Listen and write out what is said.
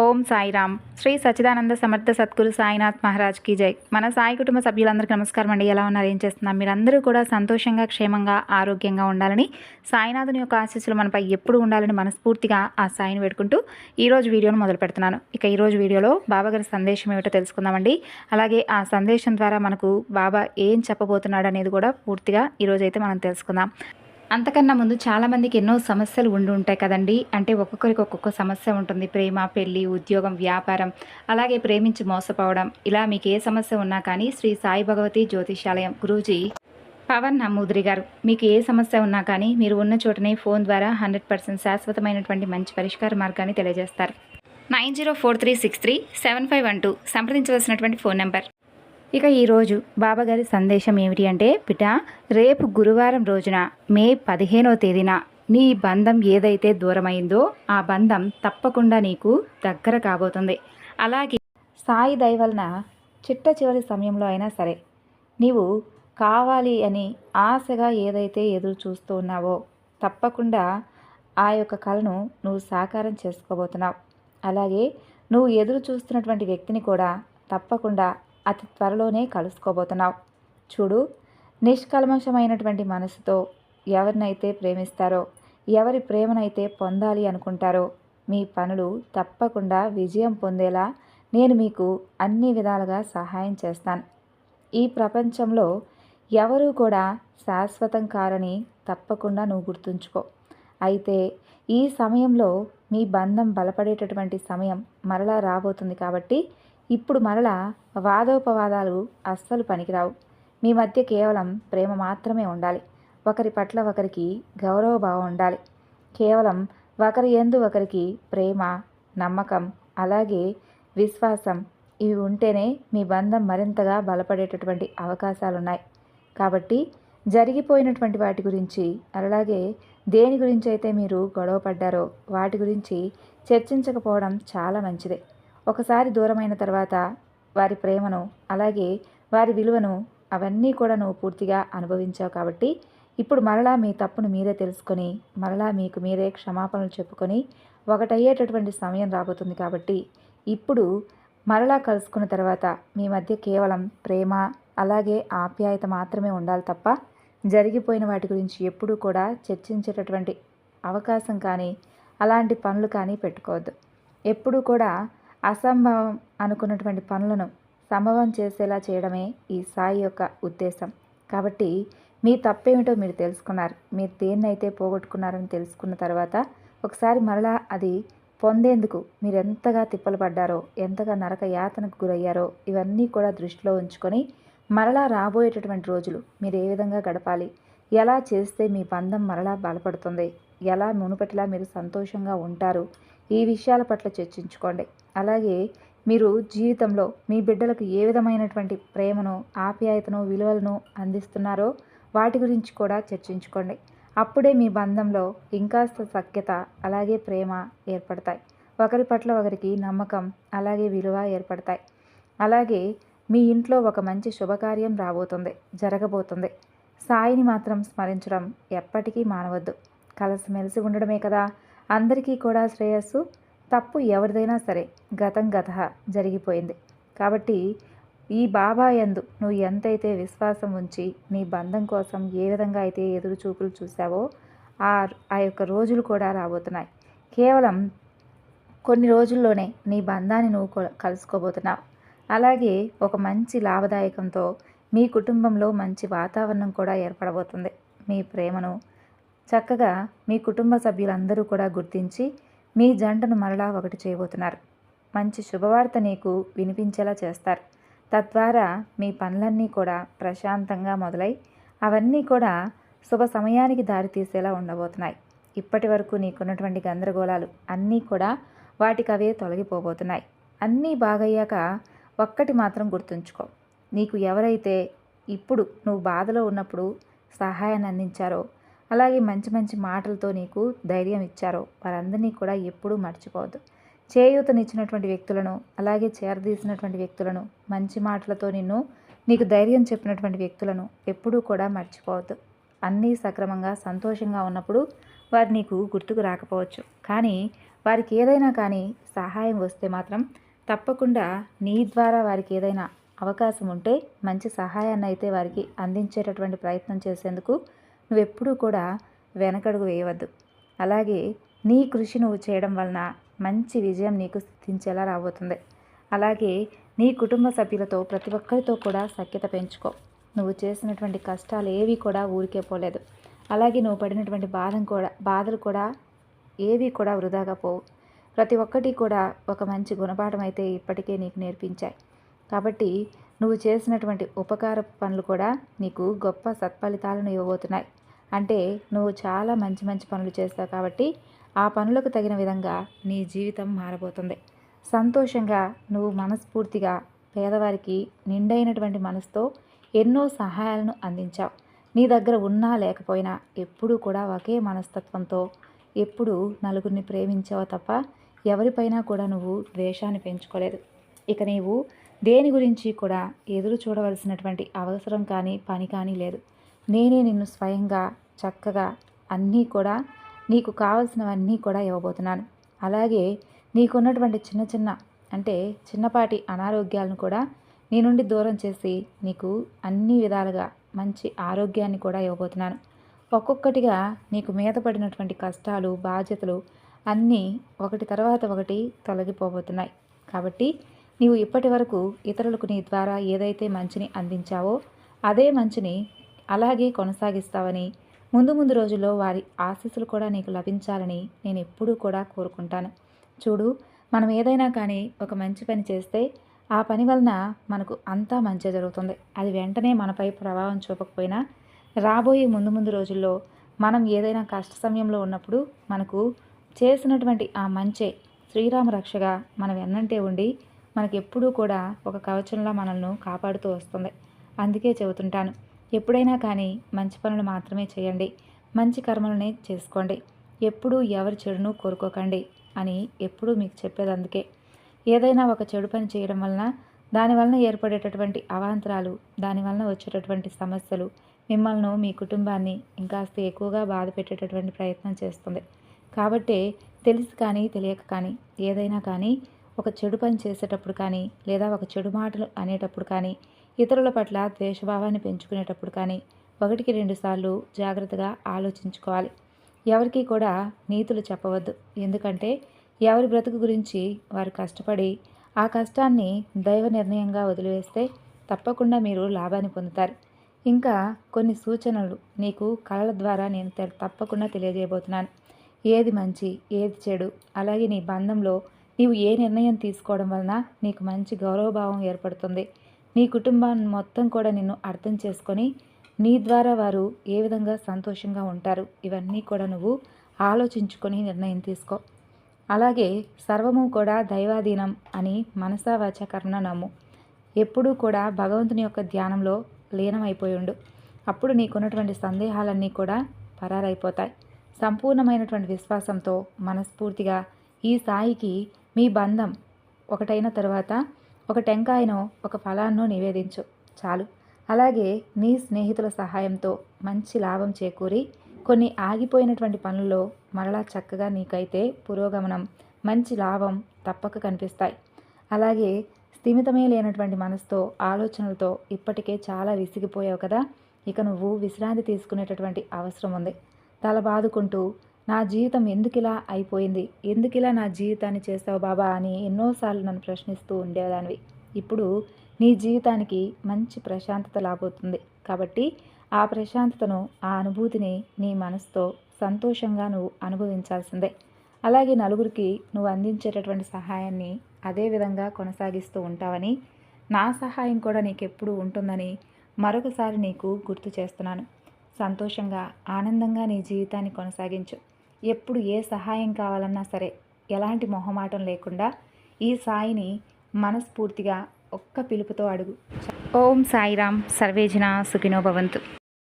ఓం సాయిరామ్. శ్రీ సచ్చిదానంద సమర్థ సద్గురు సాయినాథ్ మహారాజ్ కీ జై. మన సాయి కుటుంబ సభ్యులందరికీ నమస్కారం అండి. ఎలా ఉన్నారు? ఏం చేస్తున్నారు? మీరందరూ కూడా సంతోషంగా క్షేమంగా ఆరోగ్యంగా ఉండాలని సాయినాథుని యొక్క ఆశీస్సులు మనపై ఎప్పుడు ఉండాలని మనస్ఫూర్తిగా ఆ సాయిని వేడుకుంటూ ఈరోజు వీడియోను మొదలు పెడుతున్నాను. ఇక ఈరోజు వీడియోలో బాబాగారి సందేశం ఏమిటో తెలుసుకుందామండి అలాగే ఆ సందేశం ద్వారా మనకు బాబా ఏం చెప్పబోతున్నాడు అనేది కూడా పూర్తిగా ఈరోజు అయితే మనం తెలుసుకుందాం. అంతకన్నా ముందు చాలామందికి ఎన్నో సమస్యలు ఉండి ఉంటాయి కదండి. అంటే ఒక్కొక్కరికి ఒక్కొక్క సమస్య ఉంటుంది. ప్రేమ పెళ్ళి ఉద్యోగం వ్యాపారం అలాగే ప్రేమించి మోసపోవడం. ఇలా మీకు ఏ సమస్య ఉన్నా కానీ శ్రీ సాయి భగవతి జ్యోతిషాలయం గురూజీ పవన్ నమ్మూద్రి గారు మీకు ఏ సమస్య ఉన్నా కానీ మీరు ఉన్న చోటనే ఫోన్ ద్వారా హండ్రెడ్ పర్సెంట్ శాశ్వతమైనటువంటి మంచి పరిష్కార మార్గాన్ని తెలియజేస్తారు. Nine zero four three six three seven five one two సంప్రదించవలసినటువంటి phone number. ఇక ఈరోజు బాబాగారి సందేశం ఏమిటి అంటే బిడ్డ రేపు గురువారం రోజున మే పదిహేనో తేదీన నీ బంధం ఏదైతే దూరమైందో ఆ బంధం తప్పకుండా నీకు దగ్గర కాబోతుంది. అలాగే సాయి దయవలన చిట్ట చివరి సమయంలో అయినా సరే నీవు కావాలి అని ఆశగా ఏదైతే ఎదురు చూస్తూ ఉన్నావో తప్పకుండా ఆ యొక్క కళను నువ్వు సాకారం చేసుకోబోతున్నావు. అలాగే నువ్వు ఎదురు చూస్తున్నటువంటి వ్యక్తిని కూడా తప్పకుండా అతి త్వరలోనే కలుసుకోబోతున్నావు. చూడు నిష్కల్మషమైనటువంటి మనసుతో ఎవరినైతే ప్రేమిస్తారో ఎవరి ప్రేమనైతే పొందాలి అనుకుంటారో మీ పనులు తప్పకుండా విజయం పొందేలా నేను మీకు అన్ని విధాలుగా సహాయం చేస్తాను. ఈ ప్రపంచంలో ఎవరూ కూడా శాశ్వతం కారని తప్పకుండా నువ్వు గుర్తుంచుకో. అయితే ఈ సమయంలో మీ బంధం బలపడేటటువంటి సమయం మరలా రాబోతుంది కాబట్టి ఇప్పుడు మరలా వాదోపవాదాలు అస్సలు పనికిరావు. మీ మధ్య కేవలం ప్రేమ మాత్రమే ఉండాలి. ఒకరి పట్ల ఒకరికి గౌరవభావం ఉండాలి. కేవలం ఒకరి ఎందు ఒకరికి ప్రేమ నమ్మకం అలాగే విశ్వాసం ఇవి ఉంటేనే మీ బంధం మరింతగా బలపడేటటువంటి అవకాశాలున్నాయి. కాబట్టి జరిగిపోయినటువంటి వాటి గురించి అలాగే దేని గురించి అయితే మీరు గొడవ పడ్డారో వాటి గురించి చర్చించకపోవడం చాలా మంచిదే. ఒకసారి దూరమైన తర్వాత వారి ప్రేమను అలాగే వారి విలువను అవన్నీ కూడా నువ్వు పూర్తిగా అనుభవించావు కాబట్టి ఇప్పుడు మరలా మీ తప్పును మీరే తెలుసుకొని మరలా మీకు మీరే క్షమాపణలు చెప్పుకొని ఒకటయ్యేటటువంటి సమయం రాబోతుంది కాబట్టి ఇప్పుడు మరలా కలుసుకున్న తర్వాత మీ మధ్య కేవలం ప్రేమ అలాగే ఆప్యాయత మాత్రమే ఉండాలి తప్ప జరిగిపోయిన వాటి గురించి ఎప్పుడూ కూడా చర్చించేటటువంటి అవకాశం కానీ అలాంటి పనులు కానీ పెట్టుకోవద్దు. ఎప్పుడూ కూడా అసంభవం అనుకున్నటువంటి పనులను సంభవం చేసేలా చేయడమే ఈ సాయి యొక్క ఉద్దేశం. కాబట్టి మీ తప్పేమిటో మీరు తెలుసుకున్నారు. మీరు దేన్నైతే పోగొట్టుకున్నారని తెలుసుకున్న తర్వాత ఒకసారి మరలా అది పొందేందుకు మీరు ఎంతగా తిప్పలు పడ్డారో ఎంతగా నరక యాతనకు గురయ్యారో ఇవన్నీ కూడా దృష్టిలో ఉంచుకొని మరలా రాబోయేటటువంటి రోజులు మీరు ఏ విధంగా గడపాలి? ఎలా చేస్తే మీ బంధం మరలా బలపడుతుంది? ఎలా మునుపటిలా మీరు సంతోషంగా ఉంటారు? ఈ విషయాల పట్ల చర్చించుకోండి. అలాగే మీరు జీవితంలో మీ బిడ్డలకు ఏ విధమైనటువంటి ప్రేమను ఆప్యాయతను విలువలను అందిస్తున్నారో వాటి గురించి కూడా చర్చించుకోండి. అప్పుడే మీ బంధంలో ఇంకాస్త సఖ్యత అలాగే ప్రేమ ఏర్పడతాయి. ఒకరి పట్ల ఒకరికి నమ్మకం అలాగే విలువ ఏర్పడతాయి. అలాగే మీ ఇంట్లో ఒక మంచి శుభకార్యం రాబోతుంది జరగబోతుంది. సాయిని మాత్రం స్మరించడం ఎప్పటికీ మానవద్దు. కలిసిమెలిసి ఉండడమే కదా. అందరికీ కూడా శ్రేయస్సు. తప్పు ఎవరిదైనా సరే గతం గత జరిగిపోయింది. కాబట్టి ఈ బాబా ఎందు నువ్వు ఎంతైతే విశ్వాసం ఉంచి నీ బంధం కోసం ఏ విధంగా అయితే ఎదురు చూపులు చూసావో ఆ ఆ యొక్క రోజులు కూడా రాబోతున్నాయి. కేవలం కొన్ని రోజుల్లోనే నీ బంధాన్ని నువ్వు కలుసుకోబోతున్నావు. అలాగే ఒక మంచి లాభదాయకంతో మీ కుటుంబంలో మంచి వాతావరణం కూడా ఏర్పడబోతుంది. మీ ప్రేమను చక్కగా మీ కుటుంబ సభ్యులందరూ కూడా గుర్తించి మీ జంటను మరలా ఒకటి చేయబోతున్నారు. మంచి శుభవార్త నీకు వినిపించేలా చేస్తారు. తద్వారా మీ పనులన్నీ కూడా ప్రశాంతంగా మొదలై అవన్నీ కూడా శుభ సమయానికి దారితీసేలా ఉండబోతున్నాయి. ఇప్పటి వరకు నీకున్నటువంటి గందరగోళాలు అన్నీ కూడా వాటికవే తొలగిపోబోతున్నాయి. అన్నీ బాగయ్యాక ఒక్కటి మాత్రం గుర్తుంచుకో. నీకు ఎవరైతే ఇప్పుడు నువ్వు బాధలో ఉన్నప్పుడు సహాయాన్ని అందించారో అలాగే మంచి మంచి మాటలతో నీకు ధైర్యం ఇచ్చారో వారందరినీ కూడా ఎప్పుడూ మర్చిపోవద్దు. చేయూతనిచ్చినటువంటి వ్యక్తులను అలాగే చేరదీసినటువంటి వ్యక్తులను మంచి మాటలతో నిన్ను నీకు ధైర్యం చెప్పినటువంటి వ్యక్తులను ఎప్పుడూ కూడా మర్చిపోవద్దు. అన్నీ సక్రమంగా సంతోషంగా ఉన్నప్పుడు వారు నీకు గుర్తుకు రాకపోవచ్చు. కానీ వారికి ఏదైనా కానీ సహాయం వస్తే మాత్రం తప్పకుండా నీ ద్వారా వారికి ఏదైనా అవకాశం ఉంటే మంచి సహాయాన్ని అయితే వారికి అందించేటటువంటి ప్రయత్నం చేసేందుకు నువ్వెప్పుడూ కూడా వెనకడుగు వేయవద్దు. అలాగే నీ కృషి నువ్వు చేయడం వలన మంచి విజయం నీకు సిద్ధించేలా రాబోతుంది. అలాగే నీ కుటుంబ సభ్యులతో ప్రతి ఒక్కరితో కూడా సఖ్యత పెంచుకో. నువ్వు చేసినటువంటి కష్టాలు ఏవి కూడా ఊరికే పోలేదు. అలాగే నువ్వు పడినటువంటి బాధం కూడా బాధలు కూడా ఏవి కూడా వృధాగా పోవు. ప్రతి ఒక్కటి కూడా ఒక మంచి గుణపాఠం అయితే ఇప్పటికే నీకు నేర్పించాయి. కాబట్టి నువ్వు చేసినటువంటి ఉపకార పనులు కూడా నీకు గొప్ప సత్ఫలితాలను ఇవ్వబోతున్నాయి. అంటే నువ్వు చాలా మంచి మంచి పనులు చేస్తావు కాబట్టి ఆ పనులకు తగిన విధంగా నీ జీవితం మారబోతుంది. సంతోషంగా నువ్వు మనస్ఫూర్తిగా పేదవారికి నిండైనటువంటి మనసుతో ఎన్నో సహాయాలను అందించావు. నీ దగ్గర ఉన్నా లేకపోయినా ఎప్పుడూ కూడా ఒకే మనస్తత్వంతో ఎప్పుడు నలుగురిని ప్రేమించావు తప్ప ఎవరిపైనా కూడా నువ్వు ద్వేషాన్ని పెంచుకోలేదు. ఇక నీవు దేని గురించి కూడా ఎదురు చూడవలసినటువంటి అవసరం కానీ పని కానీ లేదు. నేనే నిన్ను స్వయంగా చక్కగా అన్నీ కూడా నీకు కావలసినవన్నీ కూడా ఇవ్వబోతున్నాను. అలాగే నీకున్నటువంటి చిన్న చిన్న అంటే చిన్నపాటి అనారోగ్యాలను కూడా నీ నుండి దూరం చేసి నీకు అన్ని విధాలుగా మంచి ఆరోగ్యాన్ని కూడా ఇవ్వబోతున్నాను. ఒక్కొక్కటిగా నీకు మీద పడినటువంటి కష్టాలు బాధ్యతలు అన్నీ ఒకటి తర్వాత ఒకటి తొలగిపోబోతున్నాయి. కాబట్టి నీవు ఇప్పటి వరకు ఇతరులకు నీ ద్వారా ఏదైతే మంచిని అందించావో అదే మంచిని అలాగే కొనసాగిస్తావని ముందు ముందు రోజుల్లో వారి ఆశీస్సులు కూడా నీకు లభించాలని నేను ఎప్పుడూ కూడా కోరుకుంటాను. చూడు మనం ఏదైనా కానీ ఒక మంచి పని చేస్తే ఆ పని వలన మనకు అంతా మంచి జరుగుతుంది. అది వెంటనే మనపై ప్రభావం చూపకపోయినా రాబోయే ముందు ముందు రోజుల్లో మనం ఏదైనా కష్ట సమయంలో ఉన్నప్పుడు మనకు చేసినటువంటి ఆ మంచే శ్రీరామ రక్షగా మనం ఎన్నంటే ఉండి మనకి ఎప్పుడూ కూడా ఒక కవచంలో మనల్ని కాపాడుతూ వస్తుంది. అందుకే చెబుతుంటాను ఎప్పుడైనా కానీ మంచి పనులు మాత్రమే చేయండి. మంచి కర్మలనే చేసుకోండి. ఎప్పుడూ ఎవరి చెడును కోరుకోకండి అని ఎప్పుడూ మీకు చెప్పేది అందుకే. ఏదైనా ఒక చెడు పని చేయడం వలన దానివలన ఏర్పడేటటువంటి అవాంతరాలు దానివలన వచ్చేటటువంటి సమస్యలు మిమ్మల్ని మీ కుటుంబాన్ని ఇంకాస్త ఎక్కువగా బాధ పెట్టేటటువంటి ప్రయత్నం చేస్తుంది. కాబట్టే తెలిసి కానీ తెలియక కానీ ఏదైనా కానీ ఒక చెడు పని చేసేటప్పుడు కానీ లేదా ఒక చెడు మాటలు అనేటప్పుడు కానీ ఇతరుల పట్ల ద్వేషభావాన్ని పెంచుకునేటప్పుడు కానీ ఒకటికి రెండుసార్లు జాగ్రత్తగా ఆలోచించుకోవాలి. ఎవరికి కూడా నీతులు చెప్పవద్దు. ఎందుకంటే ఎవరి బ్రతుకు గురించి వారు కష్టపడి ఆ కష్టాన్ని దైవ నిర్ణయంగా వదిలివేస్తే తప్పకుండా మీరు లాభాన్ని పొందుతారు. ఇంకా కొన్ని సూచనలు నీకు కళల ద్వారా నేను తప్పకుండా తెలియజేయబోతున్నాను. ఏది మంచి ఏది చెడు అలాగే నీ బంధంలో నీవు ఏ నిర్ణయం తీసుకోవడం వలన నీకు మంచి గౌరవభావం ఏర్పడుతుంది. నీ కుటుంబాన్ని మొత్తం కూడా నిన్ను అర్థం చేసుకొని నీ ద్వారా వారు ఏ విధంగా సంతోషంగా ఉంటారు ఇవన్నీ కూడా నువ్వు ఆలోచించుకొని నిర్ణయం తీసుకో. అలాగే సర్వము కూడా దైవాధీనం అని మనసావాచ వాచకరణ నమ్ము. ఎప్పుడూ కూడా భగవంతుని యొక్క ధ్యానంలో లీనమైపోయిండు అప్పుడు నీకున్నటువంటి సందేహాలన్నీ కూడా పరారైపోతాయి. సంపూర్ణమైనటువంటి విశ్వాసంతో మనస్ఫూర్తిగా ఈ సాయికి మీ బంధం ఒకటైన తర్వాత ఒక టెంకాయనో ఒక ఫలాన్నో నివేదించు. చాలు. అలాగే నీ స్నేహితుల సహాయంతో మంచి లాభం చేకూరి కొన్ని ఆగిపోయినటువంటి పనుల్లో మరలా చక్కగా నీకైతే పురోగమనం మంచి లాభం తప్పక కనిపిస్తాయి. అలాగే స్థిమితమే లేనటువంటి మనసుతో ఆలోచనలతో ఇప్పటికే చాలా విసిగిపోయావు కదా ఇక నువ్వు విశ్రాంతి తీసుకునేటటువంటి అవసరం ఉంది. తల బాదుకుంటూ నా జీవితం ఎందుకిలా అయిపోయింది? ఎందుకిలా నా జీవితాన్ని చేస్తావు బాబా అని ఎన్నోసార్లు నన్ను ప్రశ్నిస్తూ ఉండేదానివి. ఇప్పుడు నీ జీవితానికి మంచి ప్రశాంతత లాబోతుంది. కాబట్టి ఆ ప్రశాంతతను ఆ అనుభూతిని నీ మనసుతో సంతోషంగా నువ్వు అనుభవించాల్సిందే. అలాగే నలుగురికి నువ్వు అందించేటటువంటి సహాయాన్ని అదే విధంగా కొనసాగిస్తూ ఉంటావని నా సహాయం కూడా నీకు ఎప్పుడు ఉంటుందని మరొకసారి నీకు గుర్తు చేస్తున్నాను. సంతోషంగా ఆనందంగా నీ జీవితాన్ని కొనసాగించు. ఎప్పుడు ఏ సహాయం కావాలన్నా సరే ఎలాంటి మొహమాటం లేకుండా ఈ సాయిని మనస్ఫూర్తిగా ఒక్క పిలుపుతో అడుగు. ఓం సాయిరామ్ సర్వేజన సుఖినో భవంతు.